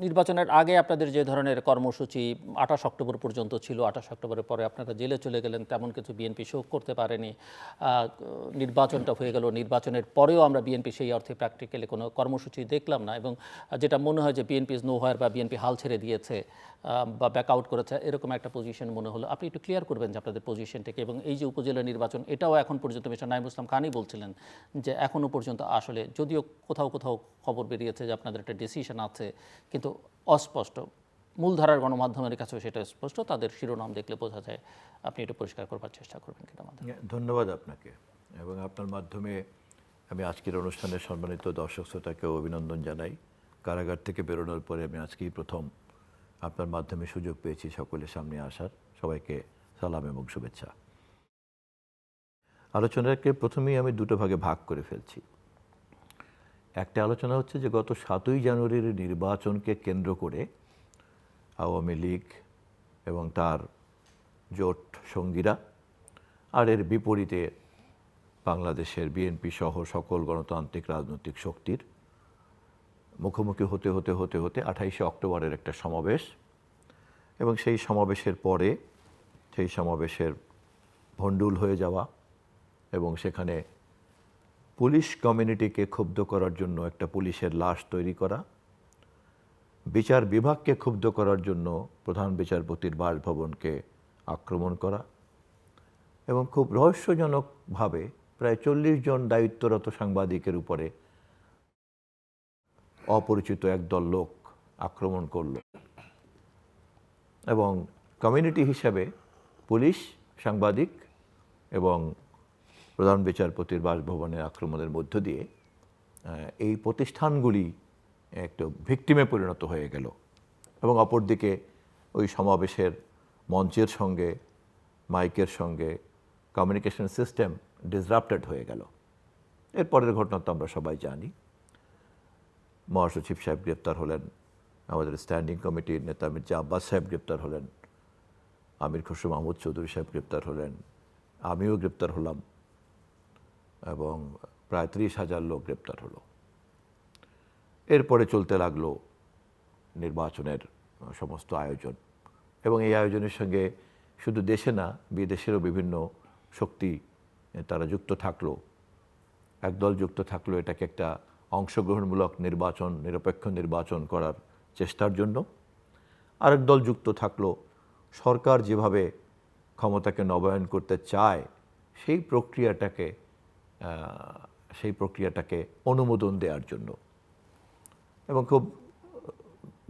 নির্বাচনের আগে আপনাদের যে ধরনের কর্মসূচি আঠাশ অক্টোবর পর্যন্ত ছিল, আঠাশ অক্টোবরের পরে আপনারা জেলে চলে গেলেন, তেমন কিছু বিএনপি শোক করতে পারেনি। নির্বাচনটা হয়ে গেল, নির্বাচনের পরেও আমরা বিএনপি সেই অর্থে প্র্যাকটিক্যালি কোনো কর্মসূচি দেখলাম না এবং যেটা মনে হয় যে বিএনপি নো হোয়ার বা বিএনপি হাল ছেড়ে দিয়েছে বা ব্যাক আউট করেছে, এরকম একটা পজিশন মনে হলো। আপনি একটু ক্লিয়ার করবেন যে আপনাদের পজিশনটাকে এবং এই যে উপজেলা নির্বাচন, এটাও এখন পর্যন্ত মিস্টার নাইম ইসলাম খানই বলছিলেন যে এখনও পর্যন্ত আসলে, যদিও কোথাও কোথাও খবর বেরিয়েছে যে আপনাদের একটা ডিসিশন আছে, কিন্তু অস্পষ্ট। মূলধারার গণমাধ্যমের কাছেও সেটা স্পষ্ট, তাদের শিরোনাম দেখলে বোঝা যায়, আপনি একটু পরিষ্কার করবার চেষ্টা করবেন কিনা আমাদের। ধন্যবাদ আপনাকে। এবং আপনার মাধ্যমে আমি আজকের অনুষ্ঠানের সম্মানিত দর্শক শ্রোতাকে অভিনন্দন জানাই। কারাগার থেকে বেরোনোর পরে আমি আজকেই প্রথম আপনার মাধ্যমে সুযোগ পেয়েছি সকলের সামনে আসার। সবাইকে সালাম এবং শুভেচ্ছা। আলোচনাকে প্রথমেই আমি দুটো ভাগে ভাগ করে ফেলছি। একটা আলোচনা হচ্ছে যে গত সাতই জানুয়ারির নির্বাচনকে কেন্দ্র করে আওয়ামী লীগ এবং তার জোট সঙ্গীরা আর এর বিপরীতে বাংলাদেশের বিএনপি সহ সকল গণতান্ত্রিক রাজনৈতিক শক্তির মুখোমুখি হতে হতে হতে হতে আঠাইশে অক্টোবরের একটা সমাবেশ এবং সেই সমাবেশের পরে সেই সমাবেশের ভণ্ডুল হয়ে যাওয়া এবং সেখানে পুলিশ কমিউনিটিকে ক্ষুব্ধ করার জন্য একটা পুলিশের লাশ তৈরি করা, বিচার বিভাগকে ক্ষুব্ধ করার জন্য প্রধান বিচারপতির বাসভবনকে আক্রমণ করা এবং খুব রহস্যজনকভাবে প্রায় চল্লিশ জন দায়িত্বরত সাংবাদিকের উপরে অপরিচিত একদল লোক আক্রমণ করল। এবং কমিউনিটি হিসাবে পুলিশ, সাংবাদিক এবং প্রধান বিচারপতির বাসভবনের আক্রমণের মধ্য দিয়ে এই প্রতিষ্ঠানগুলি একটু ভিকটিমে পরিণত হয়ে গেল। এবং অপরদিকে ওই সমাবেশের মঞ্চের সঙ্গে, মাইকের সঙ্গে কমিউনিকেশন সিস্টেম ডিসরাপ্টেড হয়ে গেল। এরপরের ঘটনা তো আমরা সবাই জানি। মহাসচিব সাহেব গ্রেপ্তার হলেন, আমাদের স্ট্যান্ডিং কমিটির নেতা মির্জা আব্বাস সাহেব গ্রেপ্তার হলেন, আমির খসরু মাহমুদ চৌধুরী সাহেব গ্রেপ্তার হলেন, আমিও গ্রেপ্তার হলাম এবং প্রায় ত্রিশ হাজার লোক গ্রেপ্তার হলো। এরপরে চলতে লাগল নির্বাচনের সমস্ত আয়োজন এবং এই আয়োজনের সঙ্গে শুধু দেশে না, বিদেশেরও বিভিন্ন শক্তি তারা যুক্ত থাকল। একদল যুক্ত থাকল, এটাকে একটা অংশগ্রহণমূলক নির্বাচন, নিরপেক্ষ নির্বাচন করার চেষ্টার জন্য আরেক দল যুক্ত থাকল। সরকার যেভাবে ক্ষমতাকে নবায়ন করতে চায়, সেই প্রক্রিয়াটাকে সেই প্রক্রিয়াটাকে অনুমোদন দেওয়ার জন্য। এবং খুব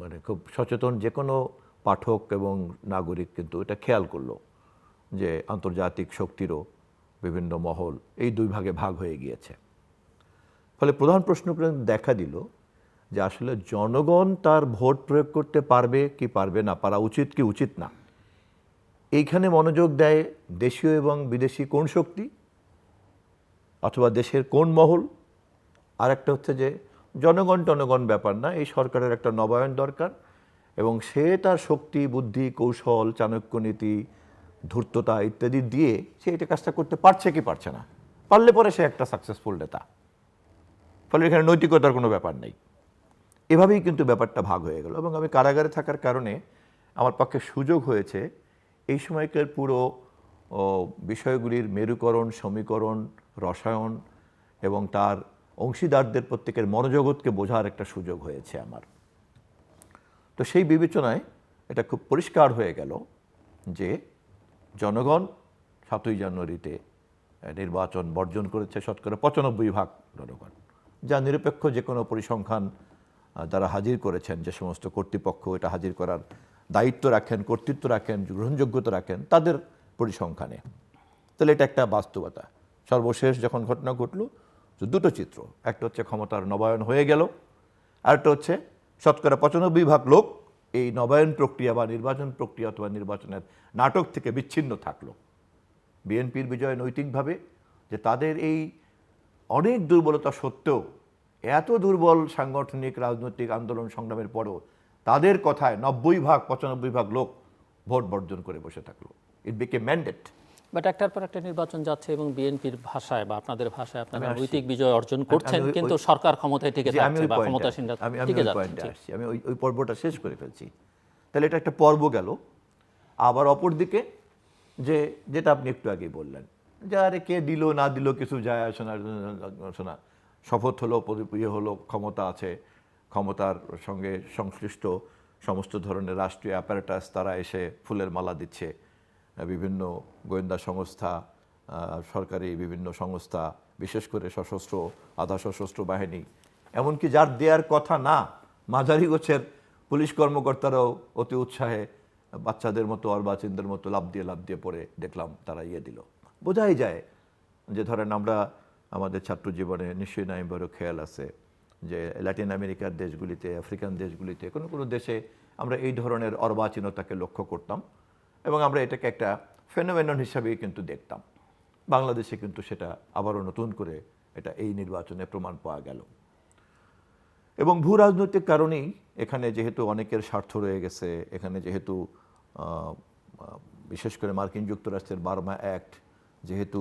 মানে খুব সচেতন যে কোনো পাঠক এবং নাগরিক কিন্তু এটা খেয়াল করল যে আন্তর্জাতিক শক্তিরও বিভিন্ন মহল এই দুই ভাগে ভাগ হয়ে গিয়েছে। ফলে প্রধান প্রশ্ন দেখা দিল যে আসলে জনগণ তার ভোট প্রয়োগ করতে পারবে কি পারবে না, পারা উচিত কি উচিত না। এইখানে মনোযোগ দেয় দেশীয় এবং বিদেশি কোন শক্তি অথবা দেশের কোন মহল? আর একটা হচ্ছে যে জনগণ টনগণ ব্যাপার না, এই সরকারের একটা নবায়ন দরকার এবং সে তার শক্তি, বুদ্ধি, কৌশল চাণক্যনীতি ধূর্ততা ইত্যাদি দিয়ে সে এটা কাজটা করতে পারছে কি পারছে না। পারলে পরে সে একটা সাকসেসফুল নেতা। ফলে এখানে নৈতিকতার কোনো ব্যাপার নেই। এভাবেই কিন্তু ব্যাপারটা ভাগ হয়ে গেল এবং আমি কারাগারে থাকার কারণে আমার পক্ষে সুযোগ হয়েছে এই সময়কার পুরো বিষয়গুলির মেরুকরণ, সমীকরণ, রসায়ন এবং তার অংশীদারদের প্রত্যেকের মনোজগৎকে বোঝার একটা সুযোগ হয়েছে আমার। তো সেই বিবেচনায় এটা খুব পরিষ্কার হয়ে গেল যে জনগণ সাতই জানুয়ারিতে নির্বাচন বর্জন করেছে শতকরা পঁচানব্বই ভাগ জনগণ। যা নিরপেক্ষ যে কোনো পরিসংখ্যান যারা হাজির করেছেন যে সমস্ত কর্তৃপক্ষ এটা হাজির করার দায়িত্ব রাখেন, কর্তৃত্ব রাখেন, গ্রহণযোগ্যতা রাখেন, তাদের পরিসংখ্যানে। তাহলে এটা একটা বাস্তবতা। সর্বশেষ যখন ঘটনা ঘটল দুটো চিত্র। একটা হচ্ছে ক্ষমতার নবায়ন হয়ে গেল, আরেকটা হচ্ছে শতকরা পঁচানব্বই ভাগ লোক এই নবায়ন প্রক্রিয়া বা নির্বাচন প্রক্রিয়া অথবা নির্বাচনের নাটক থেকে বিচ্ছিন্ন থাকল। বিএনপির বিজয় নৈতিকভাবে যে তাদের এই অনেক দুর্বলতা সত্ত্বেও এত দুর্বল সাংগঠনিক রাজনৈতিক আন্দোলন সংগ্রামের পরেও তাদের কথায় নব্বই ভাগ পঁচানব্বই ভাগ লোক ভোট বর্জন করে বসে থাকল। ইট বিকে ম্যান্ডেট বাট একটার পর একটা নির্বাচন যাচ্ছে এবং বিএনপির ভাষায় বা আপনাদের ভাষায় আপনারা নৈতিক বিজয় অর্জন করছেন কিন্তু সরকার ক্ষমতায় টিকে থাকছে বা ক্ষমতাসীনরা আমি টিকে ওই যাচ্ছে। আসছি। আমি ওই ওই পর্বটা শেষ করে ফেলছি। তাহলে এটা একটা পর্ব গেল। আবার অপর দিকে যে যেটা আপনি একটু আগেই বললেন। যে আরে কে দিল, না দিল, কিছু যায় আসে না আসে না শপথ হলো ইয়ে হলো, ক্ষমতা আছে। ক্ষমতার সঙ্গে সংশ্লিষ্ট সমস্ত ধরনের রাষ্ট্রীয় অ্যাপারেটাস তারা এসে ফুলের মালা দিচ্ছে। বিভিন্ন গোয়েন্দা সংস্থা সরকারি বিভিন্ন সংস্থা, বিশেষ করে সশস্ত্র, আধা সশস্ত্র বাহিনী। এমনকি যার দেওয়ার কথা না, মাঝারি গোছের পুলিশ কর্মকর্তারাও অতি উৎসাহে বাচ্চাদের মতো অর্বাচীনদের মতো লাভ দিয়ে লাভ দিয়ে পড়ে, দেখলাম তারা ইয়ে দিল। বোঝাই যায় যে ধরেন আমরা আমাদের ছাত্র জীবনে নিশ্চয়ই নাইমবারও খেয়াল আছে যে ল্যাটিন আমেরিকার দেশগুলিতে আফ্রিকান দেশগুলিতে কোনো কোনো দেশে আমরা এই ধরনের অর্বাচীনতাকে লক্ষ্য করতাম এবং আমরা এটাকে একটা ফেনোমেনন হিসাবেই কিন্তু দেখতাম। বাংলাদেশে কিন্তু সেটা আবারও নতুন করে এটা এই নির্বাচনে প্রমাণ পাওয়া গেল। এবং ভূ রাজনৈতিক কারণেই এখানে যেহেতু অনেকের স্বার্থ রয়ে গেছে, এখানে যেহেতু বিশেষ করে মার্কিন যুক্তরাষ্ট্রের বার্মা অ্যাক্ট যেহেতু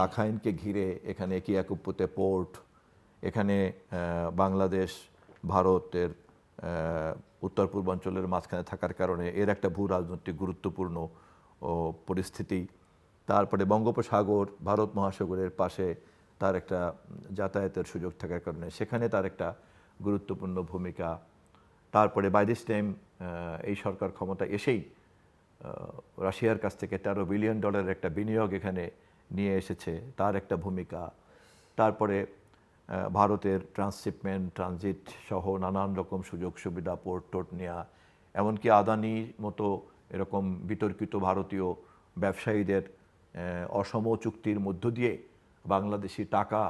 রাখাইনকে ঘিরে এখানে কিয়াকুপ্পুতে পোর্ট, এখানে বাংলাদেশ, ভারতের উত্তর পূর্বাঞ্চলের মাঝখানে থাকার কারণে এর একটা ভূ রাজনৈতিক গুরুত্বপূর্ণ পরিস্থিতি। তারপরে বঙ্গোপসাগর, ভারত মহাসাগরের পাশে তার একটা যাতায়াতের সুযোগ থাকার কারণে সেখানে তার একটা গুরুত্বপূর্ণ ভূমিকা। তারপরে বাই দিস টাইম এই সরকার ক্ষমতা এসেই রাশিয়ার কাছ থেকে তেরো বিলিয়ন ডলারের একটা বিনিয়োগ এখানে নিয়ে এসেছে, তার একটা ভূমিকা। তারপরে ভারতের ট্রান্সশিপমেন্ট, ট্রানজিট সহ নানান রকম সুযোগ সুবিধা, পোর্ট টোট নেওয়া এমনকি আদানি মতো এরকম বিতর্কিত ভারতীয় ব্যবসায়ীদের অসম চুক্তির মধ্য দিয়ে বাংলাদেশি টাকা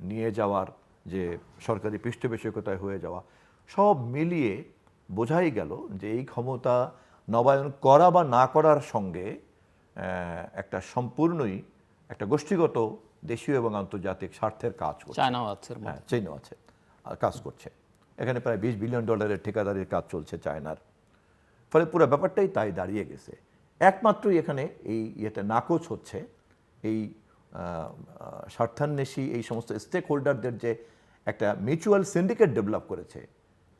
নিয়ে যাওয়ার যে সরকারি পৃষ্ঠপোষকতায় হয়ে যাওয়া, সব মিলিয়ে বোঝাই গেল যে এই ক্ষমতা নবায়ন করা বা না করার সঙ্গে একটা সম্পূর্ণই একটা গোষ্ঠীগত দেশীয় এবং আন্তর্জাতিক স্বার্থের কাজ করছে। চায়নাও আছে হ্যাঁ চীনও আছে আর কাজ করছে। এখানে প্রায় বিশ বিলিয়ন ডলারের ঠিকাদারির কাজ চলছে চায়নার। ফলে পুরো ব্যাপারটাই তাই দাঁড়িয়ে গেছে। একমাত্রই এখানে এই ইয়েতে নাকচ হচ্ছে এই স্বার্থান্বেষী এই সমস্ত স্টেক হোল্ডারদের যে একটা মিউচুয়াল সিন্ডিকেট ডেভেলপ করেছে।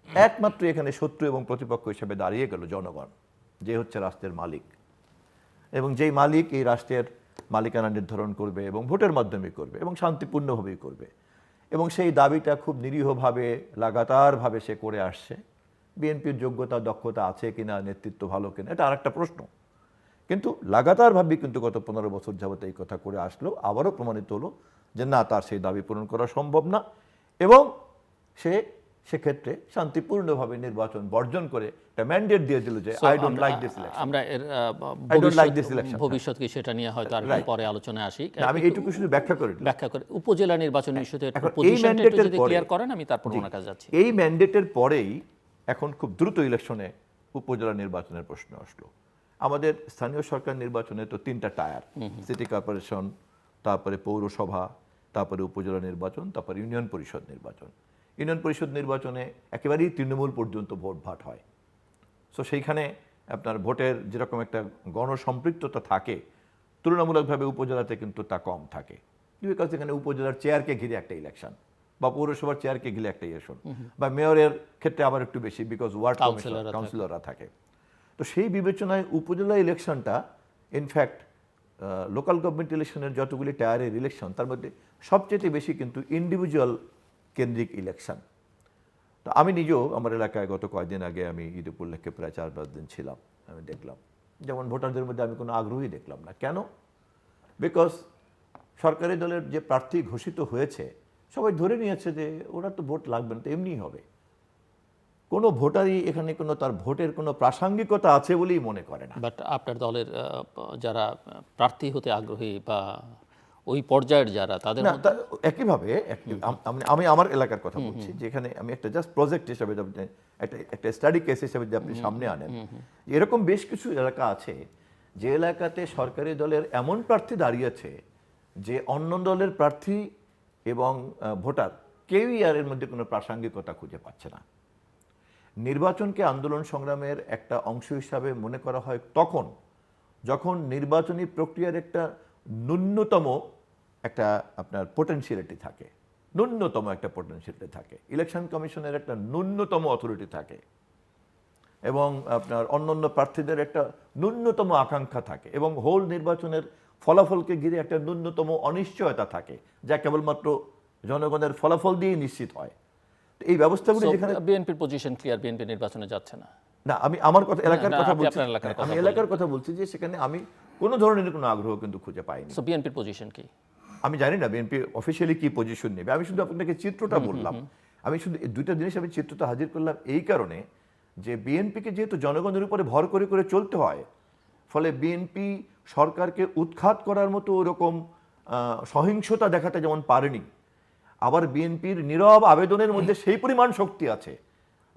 একমাত্র এখানে শত্রু এবং প্রতিপক্ষ হিসেবে দাঁড়িয়ে গেল জনগণ। যে হচ্ছে রাষ্ট্রের মালিক। এবং যেই মালিক এই রাষ্ট্রের মালিকানা নির্ধারণ করবে এবং ভোটের মাধ্যমে করবে এবং শান্তিপূর্ণভাবেই করবে। এবং সেই দাবিটা খুব নিরীহভাবে, লাগাতারভাবে সে করে আসছে। বিএনপির যোগ্যতা, দক্ষতা আছে কিনা, নেতৃত্ব ভালো কিনা, এটা আরেকটা প্রশ্ন। কিন্তু লাগাতারভাবে কিন্তু গত পনেরো বছর যাবত এই কথা করে আসলো, আবারও প্রমাণিত হলো যে না, তার সেই দাবি পূরণ করা সম্ভব না। এবং সে সেক্ষেত্রে শান্তিপূর্ণভাবে নির্বাচন বর্জন করে একটা ম্যান্ডেট দিয়ে দিল যে I don't like this election আমরা এর আহ, I don't like this ভবিষ্যৎ- কি সেটা নিয়ে হয়তো আর পরে আলোচনায় আসি। আমি এইটুকু শুধু ব্যাখ্যা করে ব্যাখ্যা করে উপজেলা নির্বাচন ইস্যুতে পজিশনটা একটু যদি ক্লিয়ার করেন আমি তারপর ওনার কাছে যাচ্ছি। এই ম্যান্ডেটের পরেই এখন খুব দ্রুত ইলেকশনে উপজেলা নির্বাচনের প্রশ্ন আসলো। আমাদের স্থানীয় সরকার নির্বাচনে তো তিনটা টায়ার। সিটি কর্পোরেশন তারপরে পৌরসভা তারপরে উপজেলা নির্বাচন তারপরে ইউনিয়ন পরিষদ নির্বাচন। ইউনিয়ন পরিষদ নির্বাচনে একেবারেই তৃণমূল পর্যন্ত ভোট ভাট হয়। সো সেইখানে আপনার ভোটের যেরকম একটা গণসম্পৃক্ততা থাকে তুলনামূলকভাবে উপজেলাতে কিন্তু তা কম থাকে। বিকজ এখানে উপজেলার চেয়ারকে ঘিরে একটা ইলেকশন বা পৌরসভার চেয়ারকে ঘিরে একটা ইলেকশন বা মেয়রের ক্ষেত্রে আবার একটু বেশি বিকজ ওয়ার্ড কাউন্সিলররা থাকে। কাউন্সিলররা থাকে। তো সেই বিবেচনায় উপজেলা ইলেকশনটা ইনফ্যাক্ট লোকাল গভর্নমেন্ট ইলেকশনের যতগুলি টায়ারের ইলেকশন তার মধ্যে সবচেয়ে বেশি কিন্তু ইন্ডিভিজুয়াল কেন্দ্রিক ইলেকশন। তো আমি নিজেও আমার এলাকায় গত কয়েকদিন আগে আমি ঈদ উপলক্ষে প্রায় চার পাঁচ দিন ছিলাম, আমি দেখলাম। যেমন ভোটারদের মধ্যে আমি কোনো আগ্রহী দেখলাম না। কেন? বিকজ সরকারি দলের যে প্রার্থী ঘোষিত হয়েছে, সবাই ধরে নিয়েছে যে ওরা তো ভোট লাগবে না, তো এমনিই হবে। কোনো ভোটারই এখানে কোনো তার ভোটের কোনো প্রাসঙ্গিকতা আছে বলেই মনে করে না। বাট আপনার দলের যারা প্রার্থী হতে আগ্রহী বা ওই পর্যায়ের যারা তাদের একইভাবে আমি আমি আমার এলাকার কথা বলছি যেখানে আমি একটা জাস্ট প্রজেক্ট হিসাবে একটা একটা স্টাডি কেস হিসাবে যদি আপনি সামনে আনেন এরকম বেশ কিছু এলাকা আছে যে এলাকাতে সরকারি দলের এমন প্রার্থী দাঁড়িয়েছে যে অন্য দলের প্রার্থী এবং ভোটার কেউই আর এর মধ্যে কোনো প্রাসঙ্গিকতা খুঁজে পাচ্ছে না। নির্বাচনকে আন্দোলন সংগ্রামের একটা অংশ হিসাবে মনে করা হয় তখন যখন নির্বাচনী প্রক্রিয়ার একটা ন্যূনতম একটা আপনার পোটেনশিয়ালিটি থাকে ন্যূনতম একটা পোটেনশিয়ালিটি থাকে। ইলেকশন কমিশনের একটা ন্যূনতম অথরিটি থাকে এবং আপনার অন্যান্য প্রার্থীদের একটা ন্যূনতম আকাঙ্ক্ষা থাকে এবং হোল নির্বাচনের ফলাফলকে ঘিরে একটা ন্যূনতম অনিশ্চয়তা থাকে যা কেবলমাত্র জনগণের ফলাফল দিয়ে নিশ্চিত হয়। এই ব্যবস্থাগুলি যেখানে বিএনপির পজিশন ক্লিয়ার বিএনপি নির্বাচনে যাচ্ছে না? না আমি আমার কথা এলাকার কথা বলছি। আমি এলাকার কথা বলছি যে সেখানে আমি কোনো ধরনের কোনো আগ্রহ কিন্তু খুঁজে পাইনি। সো বিএনপির পজিশন কি? আমি জানি না বিএনপি অফিসিয়ালি কি পজিশন নেবে। আমি শুধু আপনাকে চিত্রটা বললাম। আমি শুধু দুইটা জিনিস আমি চিত্রটা হাজির করলাম এই কারণে যে বিএনপিকে যেহেতু জনগণের উপরে ভর করে করে চলতে হয় ফলে বিএনপি সরকারকে উৎখাত করার মতো ওরকম সহিংসতা দেখাতে যেমন পারেনি আবার বিএনপির নীরব আবেদনের মধ্যে সেই পরিমাণ শক্তি আছে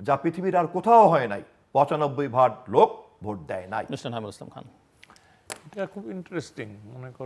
যা পৃথিবীর আর কোথাও হয় নাই। পঁচানব্বই ভাগ লোক ভোট দেয় নাই। মিস্টার হামিদ ইসলাম খান। এটা খুব ইন্টারেস্টিং মনে করো